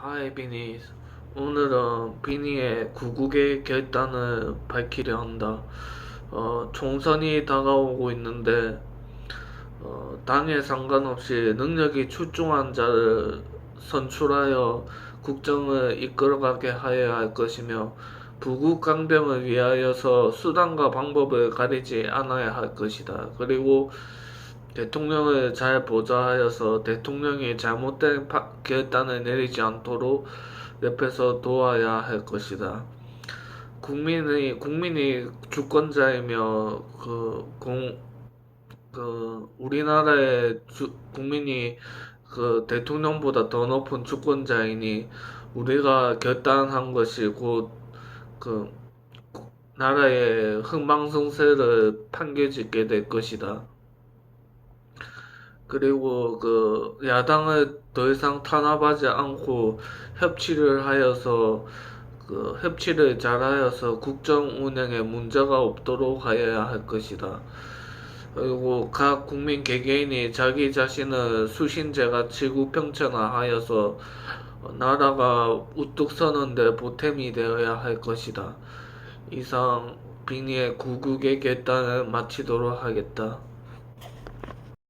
하이 비니 오늘은 비니의 구국의 결단을 밝히려 한다. 어, 총선이 다가오고 있는데 어, 당에 상관없이 능력이 출중한 자를 선출하여 국정을 이끌어가게 하여야 할 것이며 부국 강병을 위하여서 수단과 방법을 가리지 않아야 할 것이다. 그리고 대통령을 잘 보좌하여서 대통령이 잘못된 파- 결단을 내리지 않도록 옆에서 도와야 할 것이다. 국민의 국민이 주권자이며 그공그 우리나라의 주, 국민이 그 대통령보다 더 높은 주권자이니 우리가 결단한 것이 곧그 나라의 흥망성쇠를 판결짓게 될 것이다. 그리고 그 야당을 더 이상 탄압하지 않고 협치를 하여서 그 협치를 잘하여서 국정 운영에 문제가 없도록 하여야 할 것이다. 그리고 각 국민 개개인이 자기 자신을 수신제가 지구평천화하여서 나라가 우뚝 서는데 보탬이 되어야 할 것이다. 이상 빙의의 구국의 결단을 마치도록 하겠다.